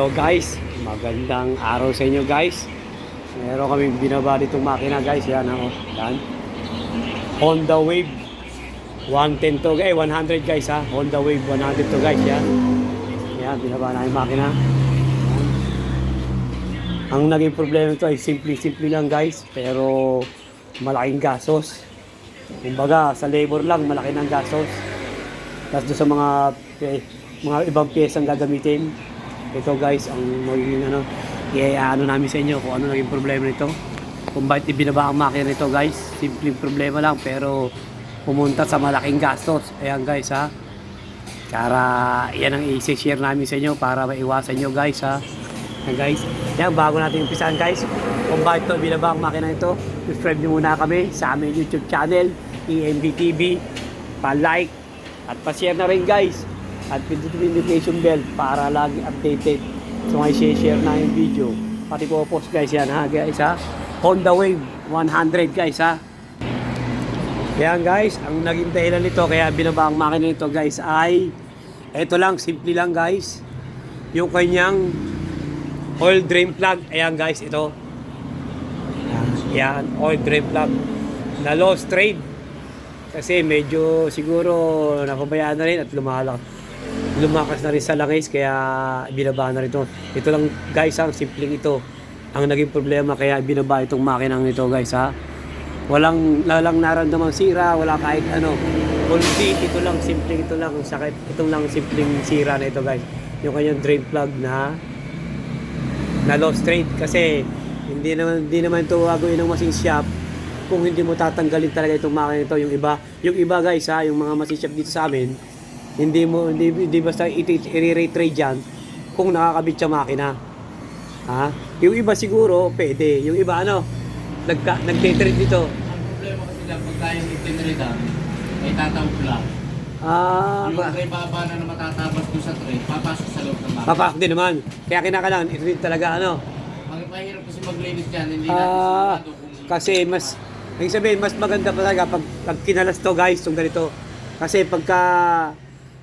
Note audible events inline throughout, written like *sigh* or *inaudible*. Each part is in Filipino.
Hello guys, magandang araw sa inyo guys. Meron kaming binaba ditong makina guys, yan ako. Yan. Honda Wave 110 to, eh 100 guys ha. Honda Wave 100 to guys, yan. Yan, binaba namin makina. Yan. Ang naging problema ito ay simple-simple lang guys, pero malaking gasos. Kumbaga, sa labor lang, malaki ng gasos. Tapos doon sa mga mga ibang piyesang gagamitin. Ito guys, ang magiging ano, i-ano namin sa inyo kung ano naging problema nito. Kung bakit ibinaba ang makina nito guys. Simpleng problema lang pero pumunta sa malaking gastos. Ayan guys ha. Para yan ang i-share namin sa inyo para maiwasan nyo guys ha. Ayan guys. Yan, bago natin umpisahan guys. Kung bakit ito binaba ang makina ito, subscribe nyo muna kami sa aming YouTube channel, EMB TV. Pa-like at pa-share na rin guys. At pindutin notification bell para lagi updated. So may share na yung video. Pati po post guys yan ha guys ha. Honda Wave 100 guys ha. Yan guys, ang naging dahilan nito kaya binaba ang makina nito guys ay eto lang, simple lang guys. Yung kanyang oil drain plug. Ayan guys, ito. Yan, oil drain plug. Na lost trade. Kasi medyo siguro napabayaan na rin at lumalak. Lumakas na rin sa langis kaya binaba na rin ito. Ito lang guys, ang simpleng ito. Ang naging problema kaya binaba itong makinang ito guys ha. Walang lalang naramdamang sira, wala kahit ano. Kundi ito lang, simpleng ito lang, sakit. Itong lang simpleng sira na ito guys. Yung kanyang drain plug na na lost trade kasi hindi naman hindi naman ito gagawin ng machine shop kung hindi mo tatanggalin talaga itong makina ito yung iba yung iba guys ha yung mga machine shop dito sa amin hindi mo hindi, hindi basta i-rate trade yan kung nakakabit siya makina. Ha? Yung iba siguro pwede. Yung iba ano nagka, nagte-trade dito. Ang problema kasi lang, pagka yung itinrida, may tatawag lang. ah Yung may baba na na matatabas doon sa tray, papasok sa loob ng baka. papasok din naman. Kaya kinakailangan i-trade talaga ano. Mag mahirap kasi maglinis dyan, hindi Ah, natin kung... kasi mas ibig sabihin mas maganda pa talaga pag, pag kinalas to guys itong ganito. Kasi pagka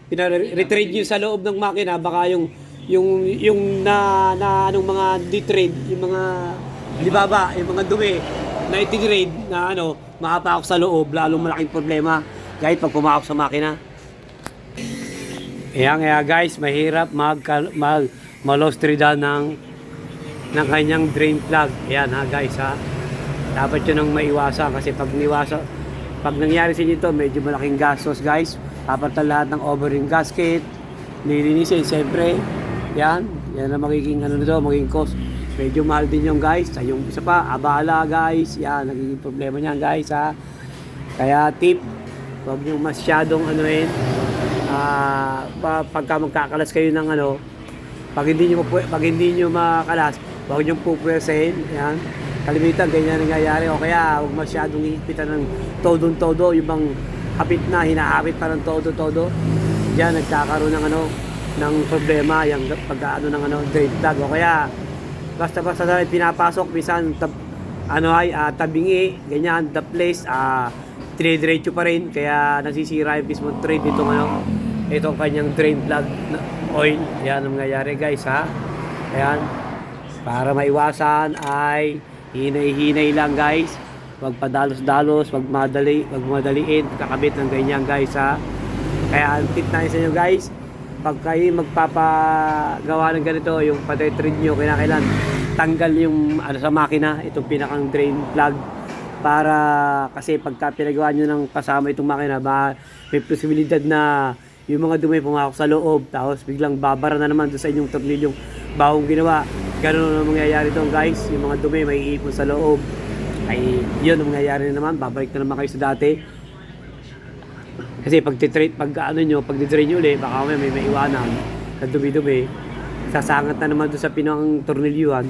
pina-retrade nyo sa loob ng makina baka yung yung yung na, na anong mga detrade yung mga libaba yung mga dumi na itigrade na ano makapakok sa loob lalong malaking problema kahit pag pumakok sa makina Ayan, kaya guys, mahirap mag, mag malostrida ng ng kanyang drain plug. Ayan ha guys ha. Dapat yun ang maiwasan kasi pag niwasan, pag nangyari sa inyo ito, medyo malaking gastos guys. Dapat na lahat ng overing gasket, nilinisin siyempre. Yan, yan ang magiging ano nito, magiging cost. Medyo mahal din yung guys. Sa yung isa pa, abala guys. Yan, nagiging problema niyan guys ha. Kaya tip, huwag niyo masyadong ano ah, pa, pagka magkakalas kayo ng ano, pag hindi mapu- pag hindi nyo makalas, huwag nyo pupwersahin. Yan. Kalimitan, ganyan ang nangyayari. O kaya, huwag masyadong iipitan ng todong-todo. Yung bang hapit na, hinahapit pa ng todo-todo. Yan, nagkakaroon ng ano, ng problema, yung pag ano ng ano, drain plug. O kaya, basta-basta na rin pinapasok, minsan, tab, ano ay, ah, tabingi, ganyan, the place, ah, tinidiretso pa rin, kaya nasisira yung mismo trade itong ano, itong kanyang drain plug na oil. Yan ang nangyayari guys ha. Ayan. Para maiwasan ay hinay-hinay lang guys. Huwag padalos-dalos, wag madali, wag madaliin, kakabit ng ganyan guys ha. Kaya ang tip na sa inyo guys, pag kayo magpapagawa ng ganito, yung patay-trade nyo, kinakailan, tanggal yung ano sa makina, itong pinakang drain plug para kasi pagka pinagawa nyo ng kasama itong makina, ba, may posibilidad na yung mga dumi pumasok sa loob, tapos biglang babara na naman sa inyong tornilyong bahong ginawa. Ganun ang mangyayari doon guys, yung mga dumi may iipon sa loob. Ay, yun ang mangyayari na naman, babalik na naman kayo sa dati. Kasi pag titrate, pag ano nyo, pag titrate nyo ulit, baka may, may maiwanan na dumi-dumi. Sasangat na naman doon sa pinang tornilyuhan,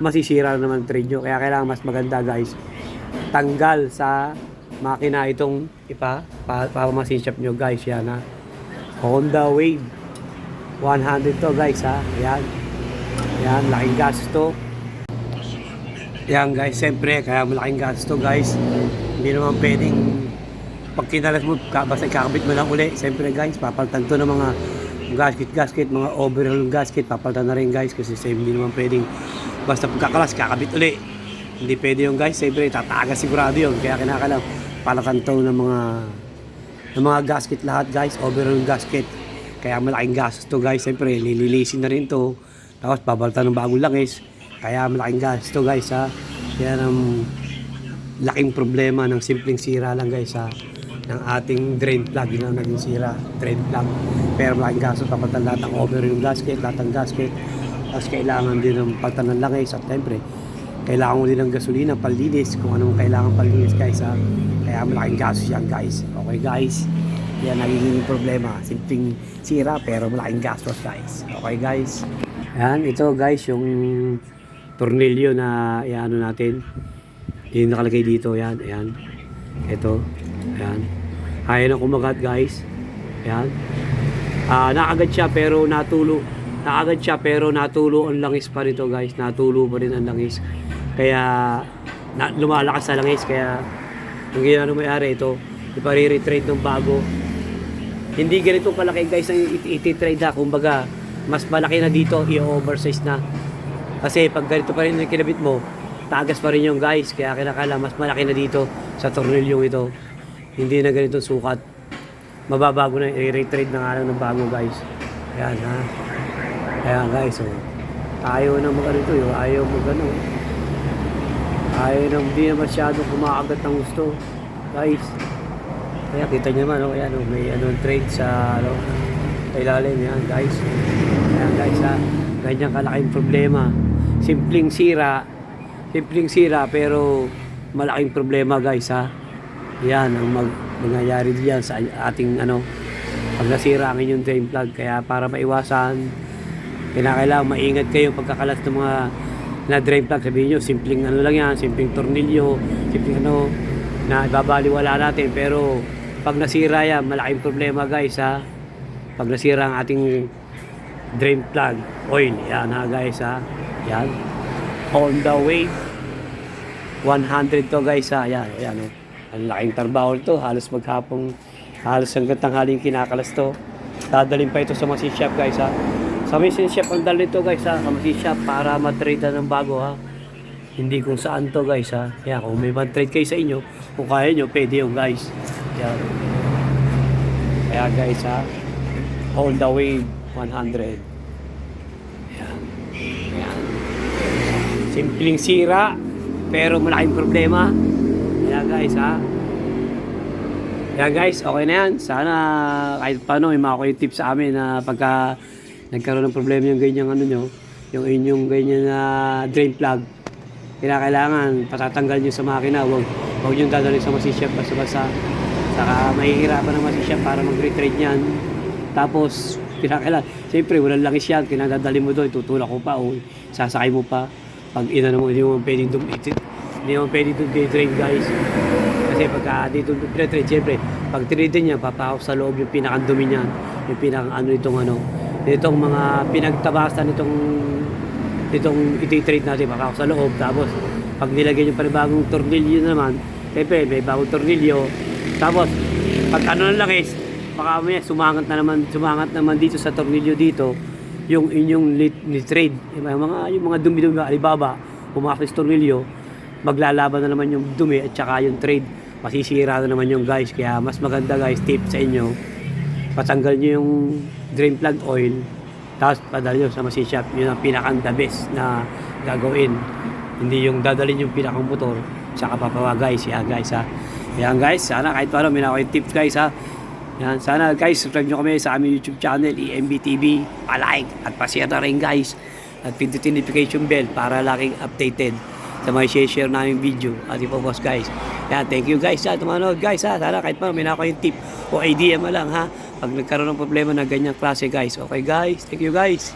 masisira na naman trade nyo. Kaya kailangan mas maganda guys. Tanggal sa makina itong ipa, pa, para masishop nyo guys. Yan ha. Honda Wave 100 to guys ha. Yan. Yan, laking gas to. Yan guys, siyempre, kaya malaking gas to guys. Hindi naman pwedeng pag kinalas mo, basta kakabit mo lang uli. Siyempre guys, papalitan to ng mga gasket gasket mga overall gasket papalitan na rin guys kasi same din naman pwedeng basta pagkakalas kakabit uli hindi pwede yung guys siyempre tatagas sigurado yun kaya kinakalam palatan to ng mga ng mga gasket lahat guys overall gasket kaya malaking gastos to guys siyempre lililisin na rin to tapos babaltan ng bagong langis kaya malaking gastos to guys ha kaya ang laking problema ng simpleng sira lang guys ha ng ating drain plug yun ang naging sira drain plug pero malaking gastos papalitan lahat ng overall gasket lahat ng gasket tapos kailangan din ng palitan ng langis at siyempre kailangan din ng gasolina, palinis, kung anong kailangan palinis guys ha. Kaya malaking gastos yan guys. Okay guys, yan nagiging problema. Simpleng sira pero malaking gastos guys. Okay guys. Yan, ito guys yung tornilyo na iano natin. Yung nakalagay dito, yan, ayan. Ito, ayan. Kaya na kumagat guys. Ayan. Ah, nakagad siya pero natulo. Nakagad siya pero natulo ang langis pa rito guys. Natulo pa rin ang langis. Kaya na, lumalakas sa langis kaya ang ginano may-ari ito, ipare-retrade ng bago. Hindi ganito kalaki guys ang it- iti-trade na. Kumbaga, mas malaki na dito, i-oversize na. Kasi pag ganito pa rin yung kinabit mo, tagas pa rin yung guys. Kaya kinakala mas malaki na dito sa tornilyong ito. Hindi na ganito sukat. Mababago na, i-retrade na nga lang ng bago guys. Ayan ha. Ayan guys, oh. Tayo na mag ano ito, oh. ayaw mag ano. Ayaw na, hindi na masyado kumakagat ng gusto. Guys. Kaya kita nyo naman, oh, ayan, oh, may ano, trade sa, ano, ilalim, yan, guys. Ayan, guys, ha. Ganyan kalaking problema. Simpleng sira, simpleng sira, pero malaking problema, guys, ha. Yan, ang mag, mangyayari diyan sa ating, ano, pag nasira ang inyong drain plug. Kaya para maiwasan, kinakailangan maingat kayo pagkakalas ng mga na drain plug. Sabihin nyo, simpleng ano lang yan, simpleng tornilyo, simpleng ano, na ibabaliwala natin. Pero pag nasira yan, malaking problema guys ha. Pag nasira ang ating drain plug, oil, yan ha guys ha. Yan. On the way, 100 to guys ha. Yan, yan oh. Ang laking trabaho to, halos maghapong, halos hanggang tanghaling kinakalas to. Dadalhin pa ito sa machine shop guys ha. Sa machine shop ang dalhin to guys ha, sa machine shop para matrade ng bago ha. Hindi kung saan to guys ha. Kaya kung may man-trade kayo sa inyo, kung kaya nyo, pwede yung guys. Yan. Kaya guys ha, all the way 100. Yan. Yan. Simpleng sira, pero malaking problema. Kaya guys ha. Kaya guys, okay na yan. Sana kahit paano may makuha yung tips sa amin na pagka nagkaroon ng problema yung ganyang ano nyo, yung inyong ganyan na drain plug, kinakailangan patatanggal nyo sa makina. Huwag, huwag nyo dadalhin sa masiship basta-basta. Saka mahihirapan ng masiship para mag-retrade niyan. Tapos, *laughs* kinakailangan, siyempre walang langis yan, kinadadali mo doon, tutulak ko pa o sasakay mo pa. Pag inano mo, hindi mo pwedeng dum hindi mo pwedeng dum drain guys. Kasi pagka dito trade siyempre, pag trade niya, papahok sa loob yung pinakang dumi niyan, yung pinakang ano itong ano, itong mga pinagtabasan nitong itong iti-trade natin, papahok sa loob, tapos pag nilagay yung panibagong tornilyo naman, siyempre may bagong tornilyo, tapos pag ano na lang is, baka may sumangat na naman, sumangat naman dito sa tornilyo dito, yung inyong lit, ni trade, yung mga, yung mga dumi-dumi, alibaba, pumasok sa tornilyo, maglalaban na naman yung dumi at saka yung trade. Masisira na naman yung guys. Kaya mas maganda guys tip sa inyo patanggal nyo yung drain plug oil tapos padala nyo sa machine shop. Yun ang pinakang the best na gagawin. Hindi yung dadalhin yung pinakang motor saka papawa guys. Yan guys ha. Yan guys sana kahit paano may yung tips guys ha yan sana guys subscribe nyo kami sa aming youtube channel EMB TV palike at pa-share na rin guys at pindutin notification bell para laging updated sa mga share namin video at ipopost guys. Yan, thank you guys sa tumanood guys ha. Sana kahit pa may nakuha yung tip o idea mo lang ha. Pag nagkaroon ng problema na ganyang klase guys. Okay guys, thank you guys.